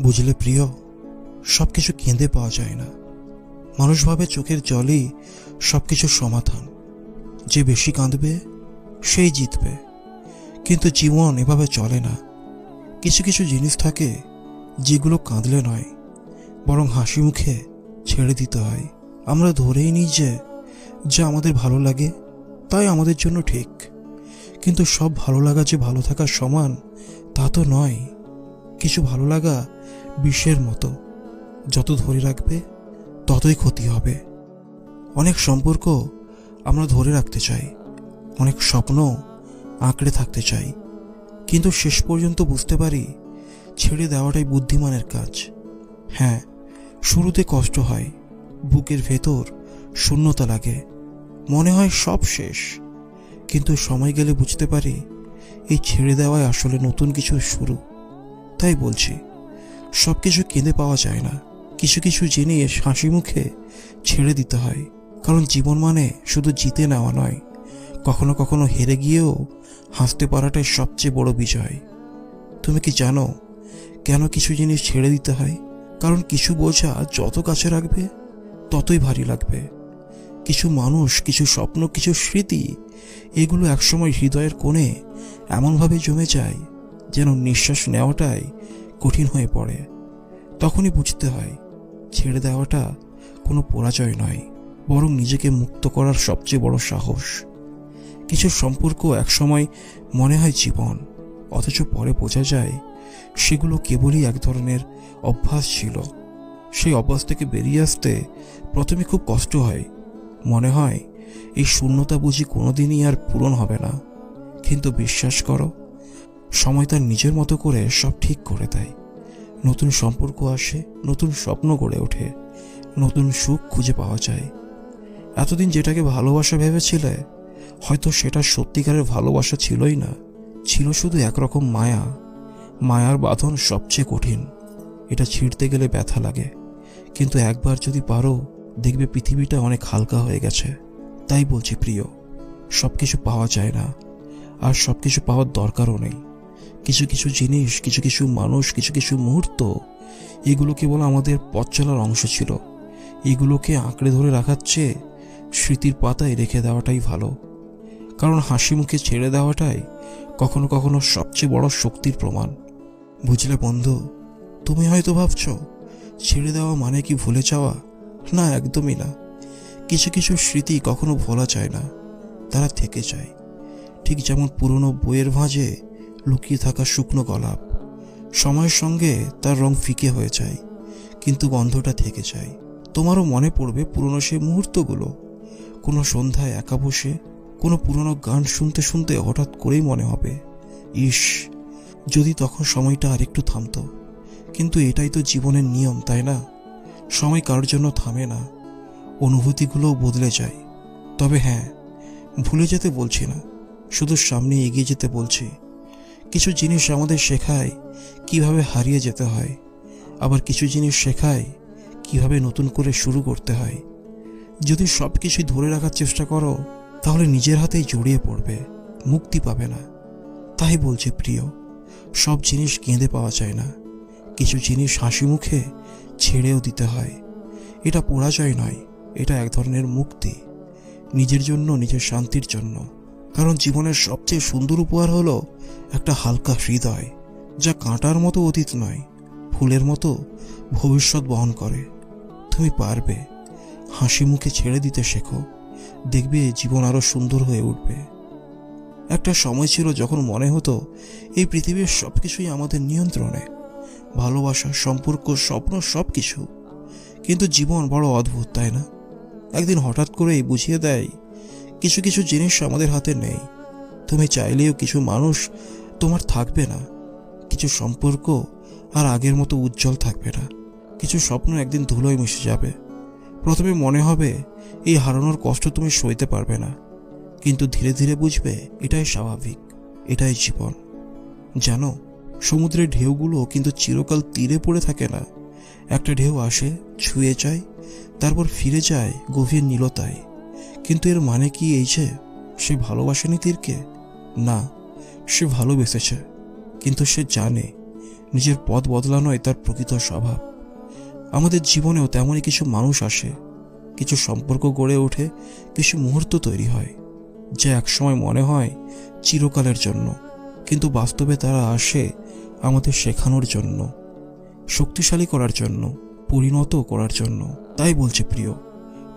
বুঝলে প্রিয় সব কিছু কেঁদে পাওয়া যায় না। মানুষ ভাবে চোখের জলই সব কিছুর সমাধান। যে বেশি কাঁদবে, সেই জিতবে। কিন্তু জীবন এভাবে চলে না। কিছু কিছু জিনিস থাকে যেগুলো কাঁদলে নয়, বরং হাসি মুখে ছেড়ে দিতে হয়। আমরা ধরেই নিই যে, যা আমাদের ভালো লাগে, তাই আমাদের জন্য ঠিক। কিন্তু সব ভালো লাগা যে ভালো থাকার সমান, তা তো নয়। কিছু ভালো লাগা বিষের মতো। যত ধরে রাখবে, ততই ক্ষতি হবে। অনেক সম্পর্ক আমরা ধরে রাখতে চাই। অনেক স্বপ্ন আঁকড়ে থাকতে চাই। কিন্তু শেষ পর্যন্ত বুঝতে পারি, ছেড়ে দেওয়াটাই বুদ্ধিমানের কাজ। হ্যাঁ শুরুতে কষ্ট হয়, বুকের ভেতর শূন্যতা লাগে। মনে হয় সব শেষ। কিন্তু সময় গেলে বুঝতে পারি, এই ছেড়ে দেওয়াই আসলে নতুন কিছু শুরু। তাই বলছি। সব কিছু কেঁদে পাওয়া যায় না। কিছু কিছু জিনিস হাসি মুখে ছেড়ে দিতে হয়, কারণ জীবন মানে শুধু জিতে নেওয়া নয়। কখনো কখনো হেরে গিয়েও হাসতে পারাটাই সবচেয়ে বড় বিজয়। তুমি কি জানো কেন কিছু জিনিস ছেড়ে দিতে হয়? কারণ কিছু বোঝা যত কাছে রাখবে, ততই ভারী লাগবে। কিছু মানুষ, কিছু স্বপ্ন, কিছু স্মৃতি, এগুলো একসময় হৃদয়ের কোণে এমনভাবে জমে যায় যেন নিঃশ্বাস নেওয়াটাই কঠিন হয়ে পড়ে। তখনই বুঝতে হয়, ছেড়ে দেওয়াটা কোনো পরাজয় নয়, বরং নিজেকে মুক্ত করার সবচেয়ে বড় সাহস। কিছু সম্পর্ক একসময় মনে হয় জীবন, অথচ পরে বোঝা যায়, সেগুলো কেবলই এক ধরনের অভ্যাস ছিল। সেই অভ্যাস থেকে বেরিয়ে আসতে প্রথমে খুব কষ্ট হয়। মনে হয়, এই শূন্যতা বুঝি কোনোদিনই আর পূরণ হবে না। কিন্তু বিশ্বাস করো সময় তার নিজের মতো করে সব ঠিক করে দেয়। নতুন সম্পর্ক আসে, নতুন স্বপ্ন গড়ে ওঠে, নতুন সুখ খুঁজে পাওয়া যায়। এতদিন যেটাকে ভালোবাসা ভেবেছিলে, হয়তো সেটা সত্যিকারের ভালোবাসা ছিলই না। ছিল শুধু একরকম মায়া। মায়ার বাঁধন সবচেয়ে কঠিন। এটা ছিঁড়তে গেলে ব্যথা লাগে। কিন্তু একবার যদি পারো, দেখবে পৃথিবীটা অনেক হালকা হয়ে গেছে। তাই বলছি প্রিয় সব কিছু পাওয়া যায় না। আর সব কিছু পাওয়ার দরকারও নেই। কিছু কিছু জিনিস, কিছু কিছু মানুষ, কিছু কিছু মুহূর্ত, এগুলো কেবল আমাদের পথ চলার অংশ ছিল। এগুলোকে আঁকড়ে ধরে রাখার চেয়ে স্মৃতির পাতায় রেখে দেওয়াটাই ভালো। কারণ হাসি মুখে ছেড়ে দেওয়াটাই কখনো কখনো সবচেয়ে বড় শক্তির প্রমাণ। বুঝলে বন্ধু, তুমি হয়তো ভাবছ, ছেড়ে দেওয়া মানে কি ভুলে যাওয়া? না, একদমই না। কিছু কিছু স্মৃতি কখনো ভোলা যায় না, তারা থেকে যায়। ঠিক যেমন পুরনো বইয়ের ভাঁজে লুকিয়ে থাকা শুকনো গলাপ। সময়ের সঙ্গে তার রং ফিকে হয়ে যায়, কিন্তু গন্ধটা থেকে যায়। তোমারও মনে পড়বে পুরনো সেই মুহূর্তগুলো। কোনো সন্ধ্যায় একা বসে, কোনো পুরনো গান শুনতে শুনতে হঠাৎ করেই মনে হবে ইস যদি তখন সময়টা আর একটু থামতো। কিন্তু এটাই তো জীবনের নিয়ম, তাই না? সময় কারোর জন্য থামে না, অনুভূতিগুলোও বদলে যায়। তবে হ্যাঁ ভুলে যেতে বলছি না, শুধু সামনে এগিয়ে যেতে বলছি। কিছু জিনিস আমাদের শেখায় কীভাবে হারিয়ে যেতে হয়। আবার কিছু জিনিস শেখায় কীভাবে নতুন করে শুরু করতে হয়। যদি সব কিছুই ধরে রাখার চেষ্টা করো, তাহলে নিজের হাতেই জড়িয়ে পড়বে, মুক্তি পাবে না। তাই বলছি প্রিয়, সব জিনিস কেঁদে পাওয়া যায় না। কিছু জিনিস হাসি মুখে ছেড়েও দিতে হয়। এটা পরাজয় নয়, এটা এক ধরনের মুক্তি। নিজের জন্য, নিজের শান্তির জন্য। কারণ জীবনের সবচেয়ে সুন্দর উপহার হলো একটা হালকা হৃদয়, যা কাঁটার মতো অতীত নয়, ফুলের মতো ভবিষ্যৎ বহন করে। তুমি পারবে। হাসি মুখে ছেড়ে দিতে শেখো। দেখবে জীবন আরও সুন্দর হয়ে উঠবে। একটা সময় ছিল যখন মনে হতো, এই পৃথিবীর সব কিছুই আমাদের নিয়ন্ত্রণে। ভালোবাসা, সম্পর্ক, স্বপ্ন সব কিছু কিন্তু জীবন বড় অদ্ভুত, তাই না? একদিন হঠাৎ করেই বুঝিয়ে দেয় কিছু কিছু জিনিস আমাদের হাতে নেই। তুমি চাইলেও কিছু মানুষ তোমার থাকবে না। কিছু সম্পর্ক আর আগের মতো উজ্জ্বল থাকবে না। কিছু স্বপ্ন একদিন ধুলোয় মিশে যাবে। প্রথমে মনে হবে, এই হারানোর কষ্ট তুমি সইতে পারবে না। কিন্তু ধীরে ধীরে বুঝবে, এটাই স্বাভাবিক, এটাই জীবন। জানো, সমুদ্রের ঢেউগুলো কিন্তু চিরকাল তীরে পড়ে থাকে না। একটা ঢেউ আসে, ছুঁয়ে যায়, তারপর ফিরে যায় গভীর নীলতায়। কিন্তু এর মানে কি এই যে, সে ভালোবাসেনি তীরকে? না, সে ভালোবেসেছে। কিন্তু সে জানে, নিজের পথ বদলানোই তার প্রকৃত স্বভাব। আমাদের জীবনেও তেমনই কিছু মানুষ আসে, কিছু সম্পর্ক গড়ে ওঠে, কিছু মুহূর্ত তৈরি হয়, যা একসময় মনে হয় চিরকালের জন্য। কিন্তু বাস্তবে তারা আসে আমাদের শেখানোর জন্য, শক্তিশালী করার জন্য পরিণত করার জন্য। তাই বলছে প্রিয়,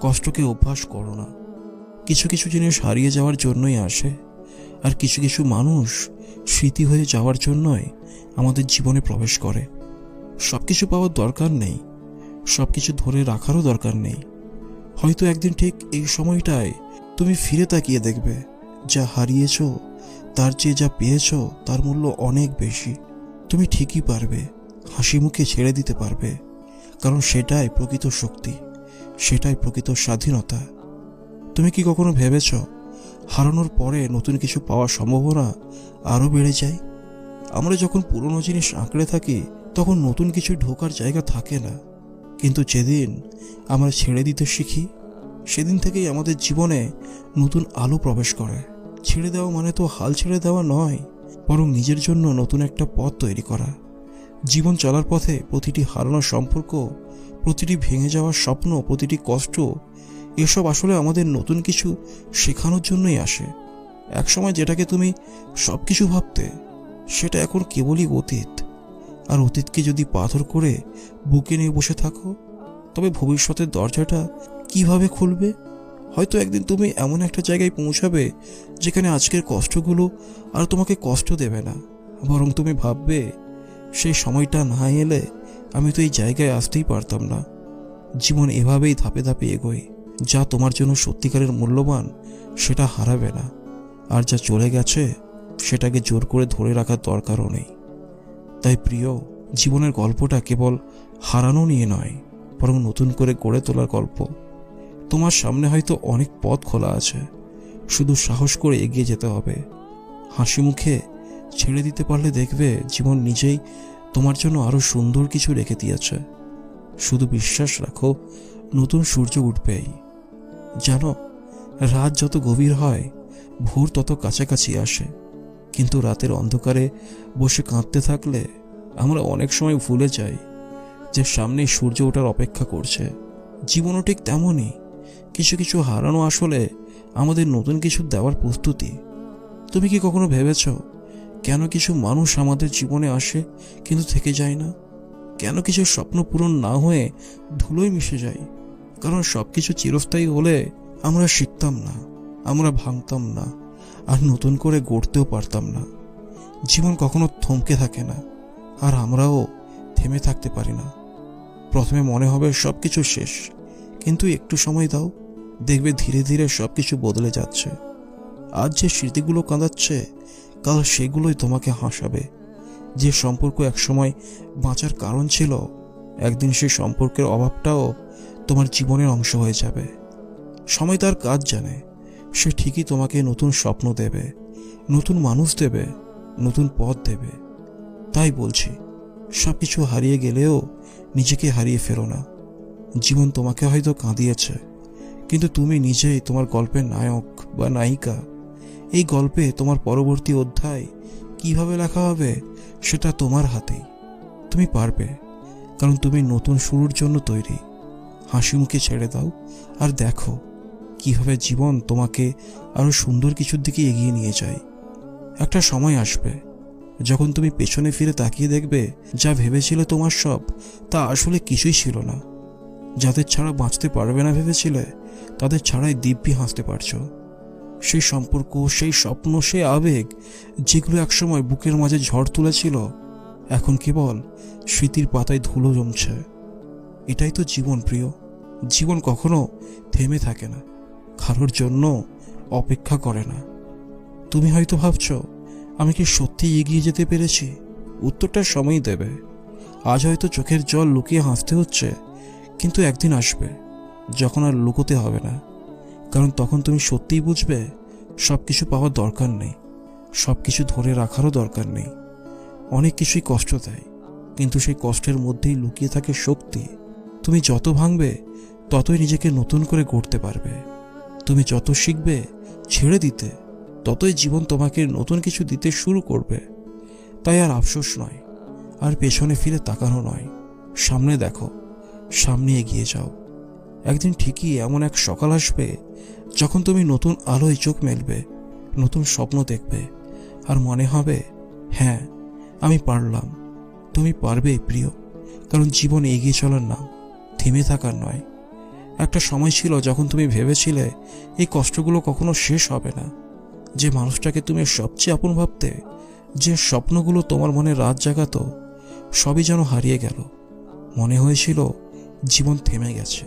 কষ্টকে অভ্যাস করো না। কিছু কিছু জিনিস হারিয়ে যাওয়ার জন্যই আসে, আর কিছু কিছু মানুষ স্মৃতি হয়ে যাওয়ার জন্যই আমাদের জীবনে প্রবেশ করে। সব কিছু পাওয়ার দরকার নেই সব কিছু ধরে রাখারও দরকার নেই। হয়তো একদিন ঠিক এই সময়টায় তুমি ফিরে তাকিয়ে দেখবে, যা হারিয়েছ, তার চেয়ে যা পেয়েছ, তার মূল্য অনেক বেশি। তুমি ঠিকই পারবে, হাসি মুখে ছেড়ে দিতে পারবে, কারণ সেটাই প্রকৃত শক্তি, সেটাই প্রকৃত স্বাধীনতা। তুমি কি কখনো ভেবেছ হারানোর পরে নতুন কিছু পাওয়ার সম্ভাবনা আরও বেড়ে যায়? আমরা যখন পুরনো জিনিস আঁকড়ে থাকি, তখন নতুন কিছু ঢোকার জায়গা থাকে না। কিন্তু যেদিন আমরা ছেড়ে দিতে শিখি, সেদিন থেকেই আমাদের জীবনে নতুন আলো প্রবেশ করে। ছেড়ে দেওয়া মানে তো হাল ছেড়ে দেওয়া নয়, বরং নিজের জন্য নতুন একটা পথ তৈরি করা। জীবন চলার পথে প্রতিটি হারানোর সম্পর্ক, প্রতিটি ভেঙে যাওয়ার স্বপ্ন, প্রতিটি কষ্ট এসব আসলে আমাদের নতুন কিছু শেখানোর জন্যই আসে। একসময় যেটাকে তুমি সব কিছু ভাবতে, সেটা এখন কেবলই অতীত। আর অতীতকে যদি পাথর করে বুকে নিয়ে বসে থাকো, তবে ভবিষ্যতের দরজাটা কীভাবে খুলবে? হয়তো একদিন তুমি এমন একটা জায়গায় পৌঁছাবে, যেখানে আজকের কষ্টগুলো আর তোমাকে কষ্ট দেবে না। বরং তুমি ভাববে, সেই সময়টা না এলে আমি তো এই জায়গায় আসতেই পারতাম না। জীবন এভাবেই ধাপে ধাপে এগোয়। যা তোমার জন্য সত্যিকারের মূল্যবান, সেটা হারাবে না। আর যা চলে গেছে, সেটাকে জোর করে ধরে রাখার দরকারও নেই। তাই প্রিয়, জীবনের গল্পটা কেবল হারানো নিয়ে নয়, বরং নতুন করে গড়ে তোলার গল্প। তোমার সামনে হয়তো অনেক পথ খোলা আছে। শুধু সাহস করে এগিয়ে যেতে হবে। হাসি মুখে ছেড়ে দিতে পারলে দেখবে জীবন নিজেই তোমার জন্য আরও সুন্দর কিছু রেখে দিয়েছে। শুধু বিশ্বাস রাখো, নতুন সূর্য উঠবেই। জানো, রাত যত গভীর হয়, ভোর তত কাছাকাছি আসে। কিন্তু রাতের অন্ধকারে বসে কাঁদতে থাকলে আমরা অনেক সময় ভুলে যাই যে সামনে সূর্য ওঠার অপেক্ষা করছে। জীবনও ঠিক তেমনই। কিছু কিছু হারানো আসলে আমাদের নতুন কিছু দেওয়ার প্রস্তুতি। তুমি কি কখনো ভেবেছ, কেন কিছু মানুষ আমাদের জীবনে আসে কিন্তু থেকে যায় না? কেন কিছু স্বপ্ন পূরণ না হয়ে ধুলোয় মিশে যায়? কারণ সব কিছু চিরস্থায়ী হলে আমরা শিখতাম না, আমরা ভাঙতাম না, আর নতুন করে গড়তেও পারতাম না। জীবন কখনো থমকে থাকে না, আর আমরাও থেমে থাকতে পারি না। প্রথমে মনে হবে সব কিছু শেষ, কিন্তু একটু সময় দাও, দেখবে ধীরে ধীরে সব কিছু বদলে যাচ্ছে। আজ যে স্মৃতিগুলো কাঁদাচ্ছে, কাল সেগুলোই তোমাকে হাসাবে। যে সম্পর্ক একসময় বাঁচার কারণ ছিল, একদিন সেই সম্পর্কের অভাবটাও তোমার জীবনের অংশ হয়ে যাবে। সময় তার কাজ জানে। সে ঠিকই তোমাকে নতুন স্বপ্ন দেবে, নতুন মানুষ দেবে, নতুন পথ দেবে। তাই বলছি সব কিছু হারিয়ে গেলেও নিজেকে হারিয়ে ফেরো না। জীবন তোমাকে হয়তো কাঁদিয়েছে, কিন্তু তুমি নিজেই তোমার গল্পের নায়ক বা নায়িকা। এই গল্পে তোমার পরবর্তী অধ্যায় কীভাবে লেখা হবে সেটা তোমার হাতেই। তুমি পারবে, কারণ তুমি নতুন শুরুর জন্য তৈরি। হাসি মুখে ছেড়ে দাও। আর দেখো, কীভাবে জীবন তোমাকে আরও সুন্দর কিছুর দিকে এগিয়ে নিয়ে যায়। একটা সময় আসবে, যখন তুমি পেছনে ফিরে তাকিয়ে দেখবে, যা ভেবেছিলে তোমার সব, তা আসলে কিছুই ছিল না। যাদের ছাড়া বাঁচতে পারবে না ভেবেছিলে, তাদের ছাড়াই দিব্যি হাসতে পারছ। সেই সম্পর্ক, সেই স্বপ্ন, সেই আবেগ, যেগুলো একসময় বুকের মাঝে ঝড় তুলেছিল, এখন কেবল স্মৃতির পাতায় ধুলো জমছে। এটাই তো জীবন প্রিয়। জীবন কখনো থেমে থাকে না। কারোর জন্য অপেক্ষা করে না। তুমি হয়তো ভাবছ, আমি কি সত্যি এগিয়ে যেতে পেরেছি? উত্তরটা সময়ই দেবে। আজ হয়তো চোখের জল লুকিয়ে হাসতে হচ্ছে, কিন্তু একদিন আসবে, যখন আর লুকোতে হবে না। কারণ তখন তুমি সত্যিই বুঝবে সব কিছু পাওয়ার দরকার নেই। সব কিছু ধরে রাখারও দরকার নেই। অনেক কিছুই কষ্ট দেয়, কিন্তু সেই কষ্টের মধ্যেই লুকিয়ে থাকে শক্তি। তুমি যত ভাঙবে, ততই নিজেকে নতুন করে গড়তে পারবে। তুমি যত শিখবে, ছেড়ে দিতে, ততই জীবন তোমাকে নতুন কিছু দিতে শুরু করবে। তাই আর আফসোস নয়, আর পেছনে ফিরে তাকানো নয়। সামনে দেখো, সামনে এগিয়ে যাও। একদিন ঠিকই এমন এক সকাল আসবে, যখন তুমি নতুন আলোয় চোখ মেলবে, নতুন স্বপ্ন দেখবে, আর মনে হবে হ্যাঁ আমি পারলাম। তুমি পারবে, প্রিয়, কারণ জীবন এগিয়ে চলার নাম। থেমে থাকার নয়। একটা সময় ছিল যখন তুমি ভেবেছিলে এই কষ্টগুলো কখনো শেষ হবে না। যে মানুষটাকে তুমি সবচেয়ে আপন ভাবতে, যে স্বপ্নগুলো তোমার মনে রাত জাগাত, সবই যেন হারিয়ে গেল। মনে হয়েছিল জীবন থেমে গেছে।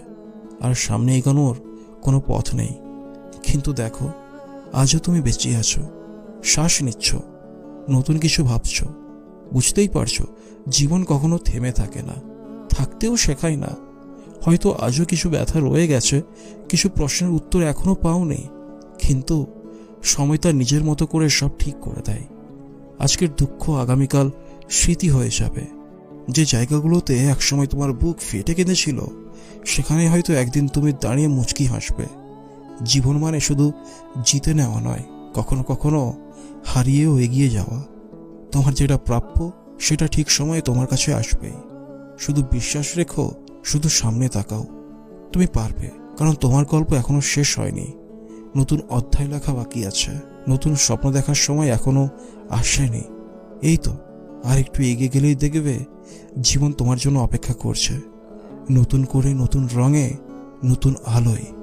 আর সামনে এগোনোর কোনো পথ নেই। কিন্তু দেখো, আজও তুমি বেঁচে আছো। শ্বাস নিচ্ছ। নতুন কিছু ভাবছ। বুঝতেই পারছ, জীবন কখনো থেমে থাকে না। থাকতেও শেখায় না। হয়তো আজও কিছু ব্যথা রয়ে গেছে, কিছু প্রশ্নের উত্তর এখনও পাওনি। কিন্তু সময় তার নিজের মতো করে সব ঠিক করে দেয়। আজকের দুঃখ আগামীকাল স্মৃতি হয়ে যাবে। যে জায়গাগুলোতে একসময় তোমার বুক ফেটে কেঁদেছিল, সেখানে হয়তো একদিন তুমি দাঁড়িয়ে মুচকি হাসবে। জীবন মানে শুধু জিতে নেওয়া নয়, কখনো কখনো হারিয়েও এগিয়ে যাওয়া। তোমার যেটা প্রাপ্য, সেটা ঠিক সময়ে তোমার কাছে আসবেই। শুধু বিশ্বাস রেখো শুধু সামনে তাকাও। তুমি পারবে, কারণ তোমার গল্প এখনও শেষ হয়নি। নতুন অধ্যায় লেখা বাকি আছে। নতুন স্বপ্ন দেখার সময় এখনও আসেনি। এই তো, আর একটু এগিয়ে গেলেই দেখবে জীবন তোমার জন্য অপেক্ষা করছে। নতুন করে নতুন রঙে, নতুন আলোয়।